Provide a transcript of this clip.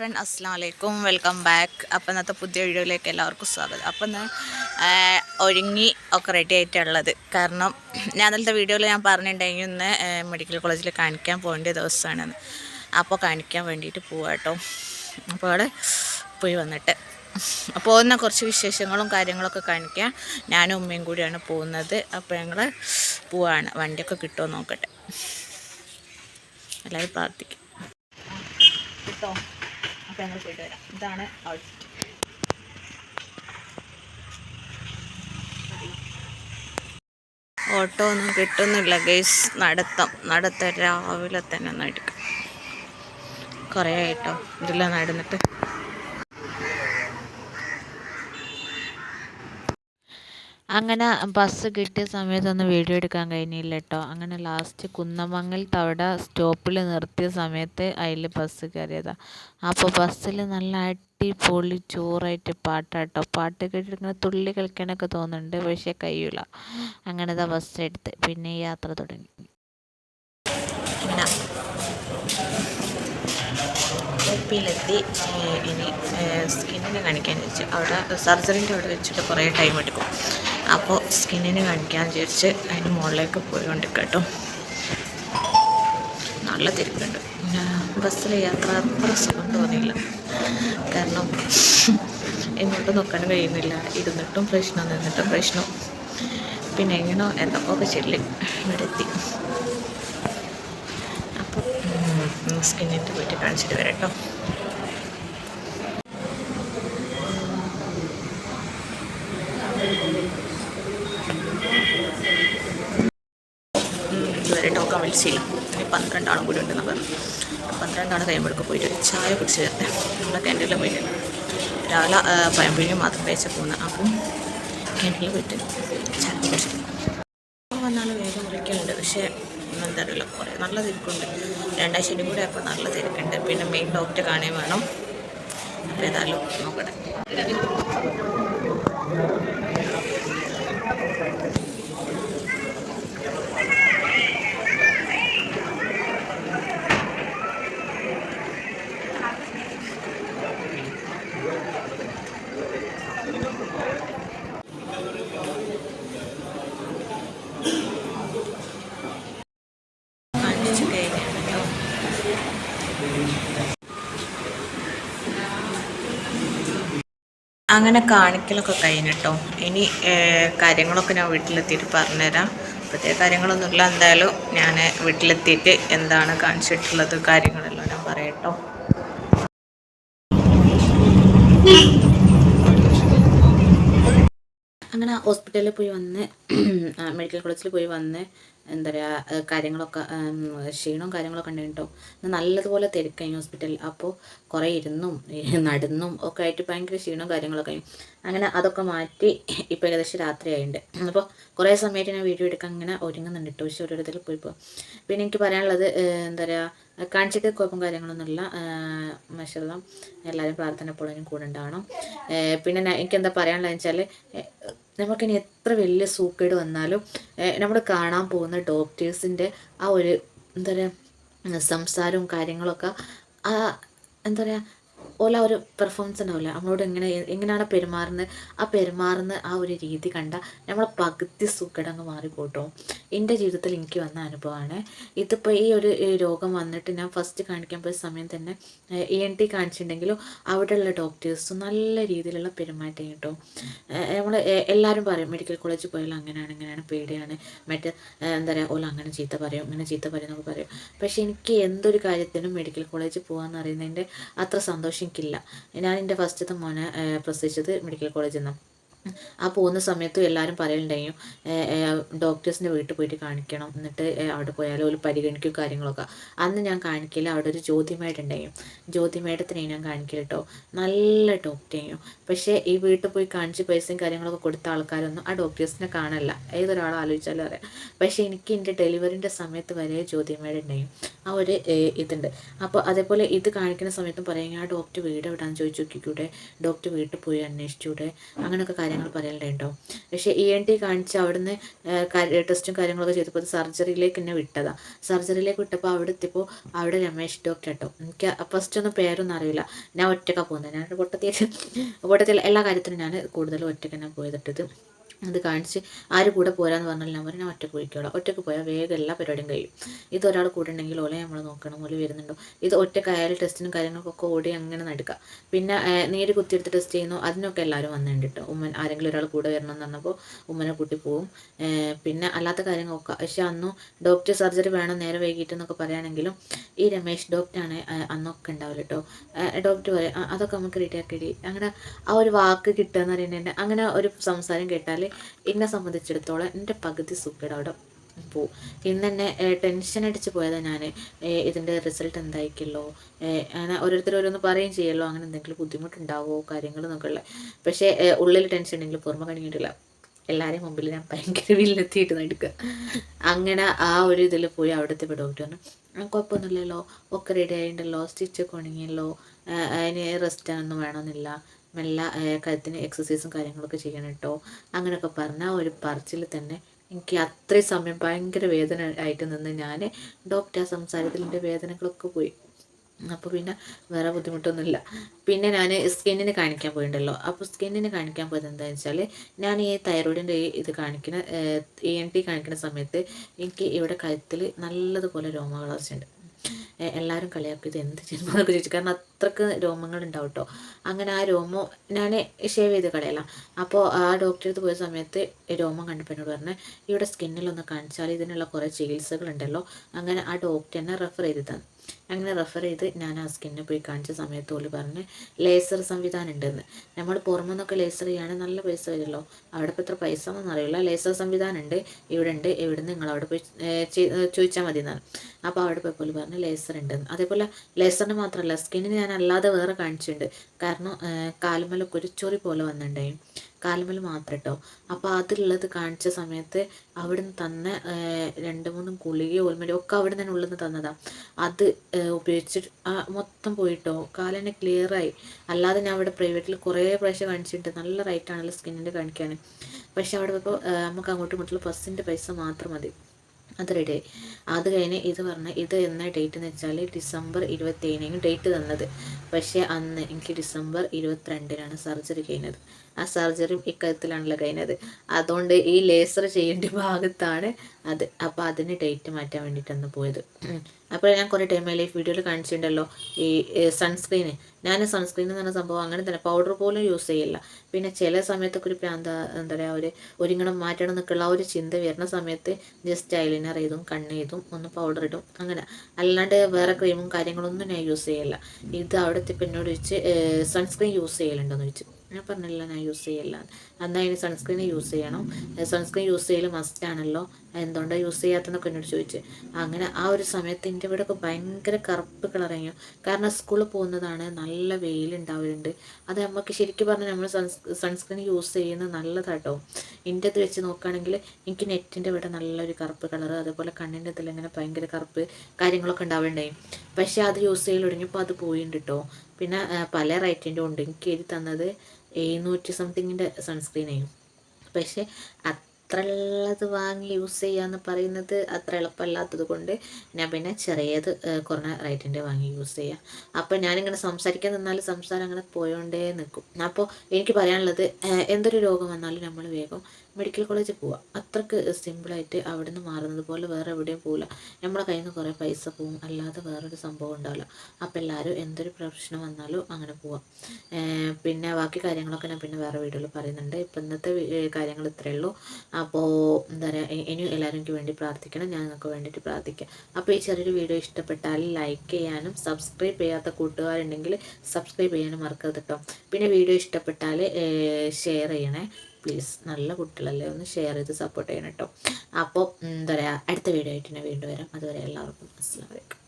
Front അസ്സാം വലൈക്കും welcome back അപ്പോൾ ഇന്നത്തെ പുതിയ വീഡിയോയിലേക്ക് എല്ലാവർക്കും സ്വാഗതം. അപ്പോൾ ഇന്ന് ഒരുങ്ങി ഒക്കെ റെഡി ആയിട്ടുള്ളത്. കാരണം ഞാൻ അന്നത്തെ വീഡിയോയിൽ ഞാൻ പറഞ്ഞിട്ടുണ്ടെങ്കിൽ ഇന്ന് മെഡിക്കൽ കോളേജിൽ കാണിക്കാൻ പോകേണ്ട ദിവസമാണെന്ന് അപ്പോൾ കാണിക്കാൻ വേണ്ടിയിട്ട് പോവാട്ടോ അപ്പോൾ അവിടെ പോയി വന്നിട്ട്. പോകുന്ന കുറച്ച് വിശേഷങ്ങളും കാര്യങ്ങളൊക്കെ കാണിക്കാം. ഞാനും ഉമ്മയും കൂടിയാണ് പോകുന്നത്. അപ്പോൾ ഞങ്ങൾ പോവാണ്. വണ്ടിയൊക്കെ കിട്ടുമോ നോക്കട്ടെ. എല്ലാവരും പ്രാർത്ഥിക്കും. അപ്പോൾ ഞങ്ങൾ പോയിട്ട് വരാം ഇതാണ് ഔട്ട്ഫിറ്റ് ഓട്ടോ ഒന്നും കിട്ടുന്നില്ല ഗൈസ് നടത്തം. നടത്തം രാവിലെ തന്നെ നടക്കും. കുറേ ആയിട്ടോ ഇതില്ല നടന്നിട്ട്. അങ്ങനെ ബസ് കിട്ടിയ സമയത്തൊന്നും വീഡിയോ എടുക്കാൻ കഴിഞ്ഞില്ല കേട്ടോ അങ്ങനെ ലാസ്റ്റ് കുന്നമംഗൽ തവട സ്റ്റോപ്പിൽ നിർത്തിയ സമയത്ത് അതിൽ ബസ് കയറിയതാണ് അപ്പോൾ ബസ്സിൽ നല്ല അടിപൊളി ചോറായിട്ട് പാട്ടാട്ടോ. പാട്ട് കേട്ടിട്ട് തുള്ളി കളിക്കാനൊക്കെ തോന്നുന്നുണ്ട് പക്ഷേ കഴിയൂല. അങ്ങനെ ഇതാ ബസ് എടുത്ത്. പിന്നെ യാത്ര തുടങ്ങി. പിന്നെ ഒപ്പിയിലെത്തി ഇനി സ്കിന്നിന് കാണിക്കാൻ വെച്ച്. അവിടെ സർജറിന്റെ അവിടെ വെച്ചിട്ട് കുറേ ടൈം എടുക്കും. അപ്പോൾ സ്കിന്നിന് കാണിക്കാൻ വിചാരിച്ച് അതിന് മുകളിലേക്ക് പോയിക്കൊണ്ട് കേട്ടോ. നല്ല തിരക്കുണ്ട്. പിന്നെ ബസ്സിലെ യാത്ര അത്ര സുഖം തോന്നിയില്ല. കാരണം എങ്ങോട്ടും നോക്കാൻ കഴിയുന്നില്ല. ഇരുന്നിട്ടും പ്രശ്നം നിന്നിട്ടും പ്രശ്നം. പിന്നെ എങ്ങനോ എന്തൊക്കെ ചെല്ലി ഇവിടെ എത്തി അപ്പോൾ സ്കിന്നിന്റെ വീട്ടിൽ കാണിച്ചിട്ട് വരാം ഇതുവരെ ഒരു പന്ത്രണ്ടാളും കൂടി ഉണ്ടെന്ന് പറഞ്ഞു പന്ത്രണ്ടാണ് കഴിയുമ്പോഴൊക്കെ പോയിട്ട് ചായ കുടിച്ച് നമ്മുടെ ക്യാന്റീനിൽ പോയിട്ട് രാവിലെ ആ, പഴംപൊഴിയും മാത്രം കഴിച്ച പോകുന്നത് അപ്പം ക്യാന്റീനിൽ പോയിട്ട് ചായ കുടിച്ചു. വന്നാലും വേഗം വിളിക്കലുണ്ട് പക്ഷേ എന്താ അറിയില്ല. കുറേ നല്ല തിരക്കുണ്ട്. രണ്ടാഴ്ചയും കൂടെ അപ്പോൾ നല്ല തിരക്കുണ്ട്. പിന്നെ മെയിൻ ഡോക്ടറെ കാണുകയും വേണം. അപ്പോൾ ഏതായാലും നോക്കട്ടെ കാണിച്ച് കഴിഞ്ഞാണ് കേട്ടോ അങ്ങനെ കാണിക്കലൊക്കെ കഴിഞ്ഞിട്ടോ ഇനി കാര്യങ്ങളൊക്കെ ഞാൻ വീട്ടിലെത്തിയിട്ട് പറഞ്ഞുതരാം. പ്രത്യേക കാര്യങ്ങളൊന്നുമില്ല. എന്തായാലും ഞാൻ വീട്ടിലെത്തിയിട്ട് എന്താണ് കാണിച്ചിട്ടുള്ളത് കാര്യങ്ങളെല്ലാം ഞാൻ പറയട്ടോ അങ്ങനെ ഹോസ്പിറ്റലിൽ പോയി വന്ന് മെഡിക്കൽ കോളേജിൽ പോയി വന്ന് എന്താ പറയുക കാര്യങ്ങളൊക്കെ ക്ഷീണവും കാര്യങ്ങളൊക്കെ ഉണ്ടായിട്ടോ. നല്ലതുപോലെ തിരക്കായി ഹോസ്പിറ്റലിൽ അപ്പോൾ കുറേ ഇരുന്നും നടന്നും ഒക്കെ ആയിട്ട് ഭയങ്കര ക്ഷീണവും കാര്യങ്ങളൊക്കെ ആയി. അങ്ങനെ അതൊക്കെ മാറ്റി ഇപ്പോൾ ഏകദേശം രാത്രിയായിട്ടുണ്ട് അപ്പോൾ കുറേ സമയത്ത് ഞാൻ വീഡിയോ എടുക്കാൻ അങ്ങനെ ഒരുങ്ങുന്നുണ്ട് കേട്ടോ പക്ഷേ ഓരോരുത്തർ പോയി പോകും പിന്നെ എനിക്ക് പറയാനുള്ളത് എന്താ പറയുക കാണിച്ചിട്ട് കുഴപ്പം കാര്യങ്ങളൊന്നുമില്ല. മഷല്ല എല്ലാവരും പ്രാർത്ഥന എപ്പോഴും കൂടെ ഉണ്ടാവണം. പിന്നെ എനിക്ക് എന്താ പറയാനുള്ളതെന്ന് വെച്ചാൽ നമുക്കിനി എത്ര വലിയ സൂക്കേട് വന്നാലും നമ്മൾ കാണാൻ പോകുന്ന ഡോക്ടേഴ്സിന്റെ ആ ഒരു എന്താ പറയുക സംസാരവും കാര്യങ്ങളൊക്കെ ആ എന്താ പറയുക ഓല ഒരു പെർഫോമൻസ് ഉണ്ടാവില്ല. നമ്മളോട് എങ്ങനെ എങ്ങനെയാണ് പെരുമാറുന്നത്? ആ പെരുമാറുന്ന ആ ഒരു രീതി കണ്ട നമ്മൾ പകുതി സുഖടങ്ങ് മാറിപ്പോട്ടോ. എന്റെ ജീവിതത്തിൽ എനിക്ക് വന്ന അനുഭവമാണ്. ഇതിപ്പോൾ ഈ ഒരു രോഗം വന്നിട്ട് ഞാൻ ഫസ്റ്റ് കാണിക്കാൻ പോയ സമയം തന്നെ ഇ എൻ ടി കാണിച്ചിട്ടുണ്ടെങ്കിലും അവിടെയുള്ള ഡോക്ടേഴ്സും നല്ല രീതിയിലുള്ള പെരുമാറ്റം കേട്ടോ. നമ്മൾ എല്ലാവരും പറയും മെഡിക്കൽ കോളേജിൽ പോയാലും അങ്ങനെയാണ് ഇങ്ങനെയാണ് പേടിയാണ്. മറ്റേ എന്താ പറയുക ഓല അങ്ങനെ ചീത്ത പറയും ഇങ്ങനെ ചീത്ത പറയും എന്നൊക്കെ പറയും. പക്ഷേ എനിക്ക് എന്തൊരു കാര്യത്തിനും മെഡിക്കൽ കോളേജിൽ പോകാമെന്ന് അറിയുന്നതിന്റെ അത്ര സന്തോഷം എനിക്കില്ല ഞാൻ എന്റെ ഫസ്റ്റത്തെ മോനെ പ്രസവിച്ചത് മെഡിക്കൽ കോളേജിൽ നിന്നാണ് ആ പോകുന്ന സമയത്തും എല്ലാവരും പറയലുണ്ടായിരുന്നു ഡോക്ടേഴ്സിന്റെ വീട്ടിൽ പോയിട്ട് കാണിക്കണം. എന്നിട്ട് അവിടെ പോയാലും? ഒരു പരിഗണിക്കും കാര്യങ്ങളൊക്കെ. അന്ന് ഞാൻ കാണിക്കില്ല അവിടെ ഒരു ജ്യോതിമേടുണ്ടായും ജ്യോതിമേടത്തിനെ ഞാൻ കാണിക്കില്ല കേട്ടോ നല്ല ഡോക്ടറെയും പക്ഷേ ഈ വീട്ടിൽ പോയി കാണിച്ച് പൈസയും കാര്യങ്ങളൊക്കെ കൊടുത്ത ആൾക്കാരൊന്നും ആ ഡോക്ടേഴ്സിനെ കാണല്ല. ഏതൊരാൾ ആലോചിച്ചാലും അറിയാം. പക്ഷേ എനിക്ക് എന്റെ ഡെലിവറിന്റെ സമയത്ത് വരെ ജ്യോതിമേടുണ്ടായും ആ ഒരു ഇതുണ്ട്. അപ്പോൾ അതേപോലെ ഇത് കാണിക്കുന്ന സമയത്തും പറയും ആ ഡോക്ടർ വീട് എവിടെയാണെന്ന് ചോദിച്ചു നോക്കിക്കൂടെ? ഡോക്ടർ വീട്ടിൽ പോയി അന്വേഷിച്ചൂടെ? അങ്ങനെയൊക്കെ കാര്യങ്ങൾ കാര്യങ്ങൾ കേട്ടോ പക്ഷേ ഇ എൻ ടി കാണിച്ച് അവിടുന്ന് ടെസ്റ്റും കാര്യങ്ങളൊക്കെ ചെയ്തപ്പോൾ സർജറിയിലേക്ക് എന്നെ വിട്ടതാണ് സർജറിയിലേക്ക് വിട്ടപ്പോൾ അവിടെ എത്തിയപ്പോൾ അവിടെ രമേശ് ഡോക്ടർ കേട്ടോ എനിക്ക് ഫസ്റ്റ് ഒന്നും പേരൊന്നും അറിയില്ല. ഞാൻ ഒറ്റക്കാണ് പോകുന്നത് ഞാൻ പൊട്ടത്തിൽ പൊട്ടത്തിൽ എല്ലാ കാര്യത്തിനും ഞാൻ കൂടുതലും ഒറ്റയ്ക്ക് തന്നെ പോയതിട്ടത് അത് കാണിച്ച് ആര് കൂടെ പോരാന്ന് പറഞ്ഞാൽ ഞാൻ പറഞ്ഞാൽ ഒറ്റയ്ക്ക് പോയിക്കോളാം. ഒറ്റയ്ക്ക് പോയാൽ വേഗം എല്ലാ പരിപാടിയും കഴിയും. ഇത് ഒരാൾ കൂടെ ഉണ്ടെങ്കിൽ ഓലെ നമ്മൾ നോക്കണം ഓൽ വരുന്നുണ്ടോ. ഇത് ഒറ്റക്കായാലും ടെസ്റ്റിനും കാര്യങ്ങൾക്കൊക്കെ ഓടി അങ്ങനെ നടക്കുക പിന്നെ നീര് കുത്തിയെടുത്ത് ടെസ്റ്റ് ചെയ്യുന്നു. അതിനൊക്കെ എല്ലാവരും വന്നിട്ടുണ്ട്. കേട്ടോ ഉമ്മൻ ആരെങ്കിലും ഒരാൾ കൂടെ വരണം എന്ന് പറഞ്ഞപ്പോൾ ഉമ്മനെ കൂട്ടി പോവും. പിന്നെ അല്ലാത്ത കാര്യങ്ങളൊക്കെ. പക്ഷേ അന്നും ഡോക്ടർ സർജറി വേണം നേരെ വൈകിട്ടെന്നൊക്കെ പറയുകയാണെങ്കിലും ഈ രമേശ് ഡോക്ടറാണ് അന്നൊക്കെ ഉണ്ടാവില്ല കേട്ടോ ഡോക്ടർ പറയും അതൊക്കെ നമുക്ക് റെഡിയാക്കി അങ്ങനെ ആ ഒരു വാക്ക് കിട്ടുക എന്ന് പറയുന്നത് അങ്ങനെ ഒരു സംസാരം കേട്ടാൽ എന്നെ സംബന്ധിച്ചിടത്തോളം എന്റെ പകുതി സുഖയുടെ അവിടെ പോവും. ഇന്ന് തന്നെ ടെൻഷൻ അടിച്ച് പോയതാണ് ഞാൻ ഇതിന്റെ റിസൾട്ട് എന്തായിക്കല്ലോ അങ്ങനെ ഓരോരുത്തർ ഓരോന്ന് പറയുകയും ചെയ്യല്ലോ. അങ്ങനെ എന്തെങ്കിലും ബുദ്ധിമുട്ടുണ്ടാവോ? കാര്യങ്ങൾ എന്നൊക്കെ പക്ഷേ ഉള്ളിൽ ടെൻഷൻ ഉണ്ടെങ്കിൽ പുറമെ കഴിഞ്ഞിട്ടില്ല എല്ലാവരെയും മുമ്പിൽ ഞാൻ ഭയങ്കര വില്ലെത്തിയിട്ട് നടക്കുക. അങ്ങനെ ആ ഒരു ഇതിൽ പോയി അവിടുത്തെ ഡോക്ടർ പറഞ്ഞു കുഴപ്പമൊന്നുമില്ലല്ലോ. ഒക്കെ റെഡി ആയിട്ടുണ്ടല്ലോ സ്റ്റിച്ചൊക്കെ ഉണങ്ങിയല്ലോ. അതിന് റെസ്റ്റ് ഒന്നും വേണമെന്നില്ല. മെല്ലെ കഴുത്തിന് എക്സസൈസും കാര്യങ്ങളൊക്കെ ചെയ്യണം കേട്ടോ അങ്ങനെയൊക്കെ പറഞ്ഞ ഒരു പറച്ചിൽ തന്നെ എനിക്ക് അത്രയും സമയം ഭയങ്കര വേദന ആയിട്ട് നിന്ന് ഞാൻ ഡോക്ടർ സംസാരത്തിൽ എന്റെ വേദനകളൊക്കെ പോയി. അപ്പോൾ പിന്നെ വേറെ ബുദ്ധിമുട്ടൊന്നുമില്ല. പിന്നെ ഞാൻ സ്കിന്നിന് കാണിക്കാൻ പോയിട്ടുണ്ടല്ലോ അപ്പോൾ സ്കിന്നിന് കാണിക്കാൻ പോയത് എന്താണെന്ന് വെച്ചാൽ ഞാൻ ഈ തൈറോയിഡിന്റെ ഇത് കാണിക്കുന്ന എ എൻ ടി കാണിക്കുന്ന സമയത്ത് എനിക്ക് ഇവിടെ കഴുത്തിൽ നല്ലതുപോലെ രോമവളർച്ചയുണ്ട് എല്ലാവരും കളിയാക്കും. ഇത് എന്ത് ജന്മമെന്നൊക്കെ ചോദിച്ചു. കാരണം അത്രയ്ക്ക് രോമങ്ങൾ ഉണ്ടാവും കേട്ടോ അങ്ങനെ ആ രോമം ഞാൻ ഷേവ് ചെയ്ത് കളയലാം അപ്പോൾ ആ ഡോക്ടറെ അടുത്ത് പോയ സമയത്ത് രോമം കണ്ടപ്പോൾ എന്നോട് പറഞ്ഞ് ഇവിടെ സ്കിന്നിലൊന്ന് കാണിച്ചാൽ ഇതിനുള്ള കുറേ ചികിത്സകളുണ്ടല്ലോ. അങ്ങനെ ആ ഡോക്ടറിനെ റെഫർ ചെയ്ത് തന്നു അങ്ങനെ റെഫർ ചെയ്ത് ഞാൻ ആ സ്കിന്നെ പോയി കാണിച്ച സമയത്ത് ഓൽ പറഞ്ഞ് ലേസർ സംവിധാനം ഉണ്ടെന്ന്. നമ്മൾ പുറമെ നിന്നൊക്കെ ലേസർ ചെയ്യുകയാണെങ്കിൽ നല്ല പൈസ വരുമല്ലോ. അവിടെ ഇപ്പോൾ എത്ര പൈസ എന്നൊന്നും അറിയില്ല. ലേസർ സംവിധാനം ഉണ്ട് ഇവിടെ ഉണ്ട് ഇവിടെ നിങ്ങൾ അവിടെ പോയി ചോദിച്ചാൽ മതി എന്നാണ്. അപ്പോൾ അവിടെ പോയി പോലും പറഞ്ഞ് ലേസർ ഉണ്ടെന്ന്. അതേപോലെ ലേസറിന് മാത്രമല്ല സ്കിന്നിന് ഞാൻ അല്ലാതെ വേറെ കാണിച്ചിട്ടുണ്ട്. കാരണം കാലുമലൊക്കെ ഒരു ചൊറി പോലെ വന്നിട്ടുണ്ടായി. കാലുമൽ മാത്രം കേട്ടോ അപ്പോൾ അതിലുള്ളത് കാണിച്ച സമയത്ത് അവിടുന്ന് തന്ന രണ്ട് മൂന്നും ഗുളിക ഓൽമലി ഒക്കെ അവിടെ നിന്ന് ഉള്ളിൽ നിന്ന് തന്നതാണ് അത് ഉപയോഗിച്ചിട്ട് മൊത്തം പോയിട്ടോ. കാലിനെ ക്ലിയറായി അല്ലാതെ ഞാൻ അവിടെ പ്രൈവറ്റിൽ കുറേ പ്രാവശ്യം കാണിച്ചിട്ട് നല്ല റൈറ്റാണല്ലോ സ്കിന്നിന്റെ കാണിക്കാൻ പക്ഷെ അവിടെ ഇപ്പോൾ നമുക്ക് അങ്ങോട്ടും ഇങ്ങോട്ടുള്ള ബസ്സിന്റെ പൈസ മാത്രം മതി. അത് റെഡി അത് കഴിഞ്ഞ് ഇത് പറഞ്ഞ ഇത് എന്ന ഡേറ്റ് എന്ന് വെച്ചാൽ ഡിസംബർ ഇരുപത്തേഴിനും ഡേറ്റ് തന്നത്. പക്ഷേ അന്ന് എനിക്ക് ഡിസംബർ ഇരുപത്തിരണ്ടിനാണ് സർജറി കഴിഞ്ഞത്. ആ സർജറിയും ഇക്കത്തിലാണല്ലോ കഴിഞ്ഞത്. അതുകൊണ്ട് ഈ ലേസർ ചെയ്യേണ്ട ഭാഗത്താണ് അത്. അപ്പോൾ അതിന് ഡേറ്റ് മാറ്റാൻ വേണ്ടിയിട്ടാണ് പോയത്. അപ്പോൾ ഞാൻ കുറേ ടൈമിൽ ലൈഫ് വീഡിയോയിൽ കാണിച്ചിട്ടുണ്ടല്ലോ. ഈ സൺസ്ക്രീന് ഞാൻ സൺസ്ക്രീൻ എന്ന് പറഞ്ഞ സംഭവം അങ്ങനെ തന്നെ പൗഡർ പോലും യൂസ് ചെയ്യില്ല പിന്നെ ചില സമയത്തൊക്കെ ഒരു പ്രാന്ത എന്താ പറയുക ഒരു ഒരുങ്ങണം മാറ്റണം എന്നൊക്കെയുള്ള ആ ഒരു ചിന്ത വരുന്ന സമയത്ത് ജസ്റ്റ് ഐലൈനർ ചെയ്തും കണ്ണ് ചെയ്തും ഒന്ന് പൗഡർ ഇടും അങ്ങനെ. അല്ലാണ്ട് വേറെ ക്രീമും കാര്യങ്ങളൊന്നും ഞാൻ യൂസ് ചെയ്യില്ല ഇത് അവിടുത്തെ എന്നോട് വെച്ച് സൺസ്ക്രീൻ യൂസ് ചെയ്യലുണ്ടോയെന്ന് വെച്ച് ഞാൻ പറഞ്ഞില്ല ഞാൻ യൂസ് ചെയ്യില്ല. അതിന് സൺസ്ക്രീൻ യൂസ് ചെയ്യണം. സൺസ്ക്രീൻ യൂസ് ചെയ്യൽ മസ്റ്റ് ആണല്ലോ. എന്തുകൊണ്ടാണ് യൂസ് ചെയ്യാത്തതെന്നൊക്കെ എന്നോട് ചോദിച്ച്. അങ്ങനെ ആ ഒരു സമയത്ത് എന്റെ ഒക്കെ ഭയങ്കര കറുപ്പ് കളറിങ്ങും കാരണം സ്കൂളിൽ പോകുന്നതാണ് നല്ല വെയിലുണ്ടാവലുണ്ട് അത് നമുക്ക് ശരിക്കും പറഞ്ഞാൽ നമ്മൾ സൺസ്ക്രീൻ യൂസ് ചെയ്യുന്നത് നല്ലതാട്ടോ. എന്റെ അത് വെച്ച് നോക്കുകയാണെങ്കിൽ എനിക്ക് നെറ്റിന്റെ ഇവിടെ നല്ലൊരു കറുപ്പ് കളർ അതുപോലെ കണ്ണിന്റെ ഇതിൽ ഇങ്ങനെ ഭയങ്കര കറുപ്പ് കാര്യങ്ങളൊക്കെ ഉണ്ടാവുന്നുണ്ടായി പക്ഷേ അത് യൂസ് ചെയ്യൽ തുടങ്ങിയപ്പോൾ അത് പോയിട്ടുണ്ട് കേട്ടോ പിന്നെ പല റേറ്റിന്റെ ഉണ്ട്. എനിക്ക് എഴുതി തന്നത് എഴുന്നൂറ്റി സംതിങ്ങിന്റെ സൺസ്ക്രീനായി പക്ഷേ അത്ര ഉള്ളത് വാങ്ങി യൂസ് ചെയ്യാന്ന് പറയുന്നത് അത്ര എളുപ്പമല്ലാത്തത് കൊണ്ട് ഞാൻ പിന്നെ ചെറിയത് കുറഞ്ഞ റേറ്റിന്റെ വാങ്ങി യൂസ് ചെയ്യാം. അപ്പോൾ ഞാനിങ്ങനെ സംസാരിക്കാൻ നിന്നാൽ സംസാരം അങ്ങനെ പോയോണ്ടേ നിൽക്കും അപ്പോൾ എനിക്ക് പറയാനുള്ളത് എന്തൊരു രോഗം വന്നാലും നമ്മൾ വേഗം മെഡിക്കൽ കോളേജിൽ പോവുക അത്രയ്ക്ക് സിമ്പിളായിട്ട് അവിടെ നിന്ന് മാറുന്നത് പോലെ വേറെ എവിടെയും പോവില്ല നമ്മളെ കയ്യിൽ നിന്ന് കുറേ പൈസ പോവും. അല്ലാതെ വേറൊരു സംഭവം ഉണ്ടാവില്ല അപ്പോൾ എല്ലാവരും എന്തൊരു പ്രശ്നം വന്നാലും അങ്ങനെ പോവാം. പിന്നെ ബാക്കി കാര്യങ്ങളൊക്കെ ഞാൻ പിന്നെ വേറെ വീഡിയോയിൽ പറയുന്നുണ്ട്. ഇപ്പം ഇന്നത്തെ കാര്യങ്ങൾ ഇത്രയേ ഉള്ളൂ. അപ്പോൾ എന്താ പറയുക ഇനി എല്ലാവരും വേണ്ടി പ്രാർത്ഥിക്കണം. ഞാൻ നിങ്ങൾക്ക് വേണ്ടിയിട്ട് പ്രാർത്ഥിക്കാം. അപ്പോൾ ഈ ചെറിയൊരു വീഡിയോ ഇഷ്ടപ്പെട്ടാൽ ലൈക്ക് ചെയ്യാനും സബ്സ്ക്രൈബ് ചെയ്യാത്ത കൂട്ടുകാരുണ്ടെങ്കിൽ സബ്സ്ക്രൈബ് ചെയ്യാനും മറക്കരുത് കേട്ടോ പിന്നെ വീഡിയോ ഇഷ്ടപ്പെട്ടാൽ ഷെയർ ചെയ്യണേ. പ്ലീസ് നല്ല കുട്ടികളല്ലേ ഒന്ന് ഷെയർ ചെയ്ത് സപ്പോർട്ട് ചെയ്യണം കേട്ടോ അപ്പോൾ എന്താ പറയുക അടുത്ത വീഡിയോ ആയിട്ട് തന്നെ വീണ്ടും വരാം. അതുവരെ എല്ലാവർക്കും അസ്സാം വലൈക്കും